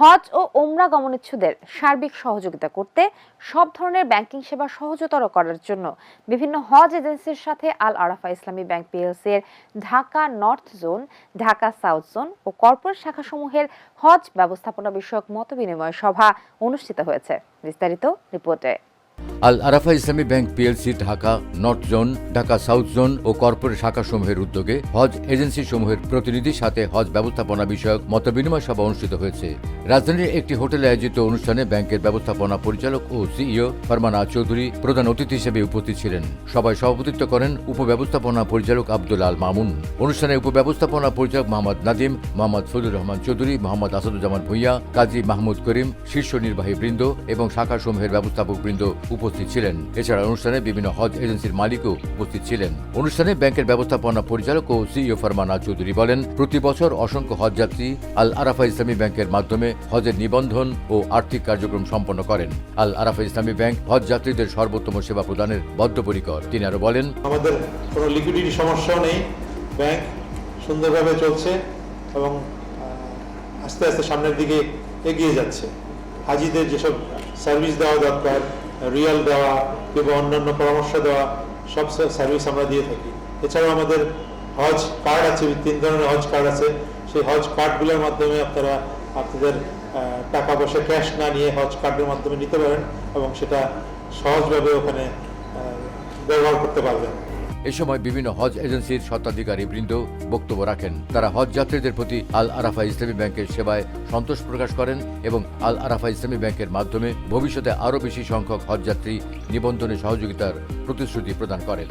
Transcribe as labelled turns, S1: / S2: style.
S1: হজ ও ওমরা গমনেচ্ছুদের সার্বিক সহযোগিতা করতে সব ধরনের ব্যাংকিং সেবা সহজতর করার জন্য বিভিন্ন হজ এজেন্সির সাথে আল আরাফা ইসলামী ব্যাংক পিএলসি এর Dhaka north zone, Dhaka south zone ও কর্পোরেট শাখাসমূহের হজ ব্যবস্থাপনা বিষয়ক মতবিনিময় সভা অনুষ্ঠিত হয়েছে। বিস্তারিত রিপোর্টে।
S2: Al Arafah Islami bank PLC, Dhaka north zone, Dhaka south zone ও কর্পোরেট শাখাসমূহের উদ্যোগে হজ এজেন্সি সমূহের প্রতিনিধির সাথে হজ ব্যবস্থাপনা বিষয়ক মতবিনিময় সভা অনুষ্ঠিত হয়েছে। রাজধানীর একটি হোটেলে আয়োজিত অনুষ্ঠানে ব্যাংকের ব্যবস্থাপনা পরিচালক ও সিইও ফরমানা চৌধুরী প্রধান অতিথি হিসেবে উপস্থিত ছিলেন। সভায় সভাপতিত্ব করেন উপব্যবস্থাপনা পরিচালক আব্দুল আল মামুন। অনুষ্ঠানে উপব্যবস্থাপনা পরিচালক মোহাম্মদ নাদিম মোহাম্মদ ফজলুর রহমান চৌধুরী, মোহাম্মদ আসাদুজ্জামান ভূঁইয়া, কাজী মাহমুদ করিম, শীর্ষ নির্বাহী বৃন্দ এবং শাখাসমূহের ব্যবস্থাপক বৃন্দ উপস্থিত ছিলেন। এছাড়া অনুষ্ঠানে বিভিন্ন হজ এজেন্সির মালিকও উপস্থিত ছিলেন। অনুষ্ঠানে ব্যাংকের ব্যবস্থাপনা পরিচালক ও সিইও ফরমানা চৌধুরী বলেন, প্রতি বছর অসংখ্য হজযাত্রী আল আরাফা ইসলামী ব্যাংকের মাধ্যমে হজের নিবন্ধন ও আর্থিক কার্যক্রম সম্পন্ন করেন। আল আরাফা ইসলামী ব্যাংক হজ যাত্রীদের সর্বোত্তম সেবা প্রদানের বদ্ধপরিকর। তিনি আরও বলেন,
S3: আমাদের কোনো লিকুইডিটি সমস্যাও নেই। ব্যাংক সুন্দরভাবে চলছে এবং আস্তে আস্তে সামনের দিকে এগিয়ে যাচ্ছে। হাজিদের যেসব সার্ভিস দেওয়া দরকার রিয়াল দেওয়া কিংবা অন্যান্য পরামর্শ দেওয়া, সব সার্ভিস আমরা দিয়ে থাকি। এছাড়াও আমাদের হজ কার্ড আছে তিন ধরনের হজ কার্ড আছে। সেই হজ কার্ডগুলোর মাধ্যমে আপনারা আপনাদের টাকা পয়সা ক্যাশ না নিয়ে হজ কার্ডের মাধ্যমে নিতে পারেন এবং সেটা সহজভাবে ওখানে ব্যবহার করতে পারবেন।
S2: এ সময় বিভিন্ন হজ এজেন্সির স্বত্বাধিকারী বৃন্দ বক্তব্য রাখেন। তারা হজ যাত্রীদের প্রতি আল আরাফা ইসলামী ব্যাংকের সেবায় সন্তোষ প্রকাশ করেন এবং আল আরাফা ইসলামী ব্যাংকের মাধ্যমে ভবিষ্যতে আরও বেশি সংখ্যক হজযাত্রী নিবন্ধনে সহযোগিতার প্রতিশ্রুতি প্রদান করেন।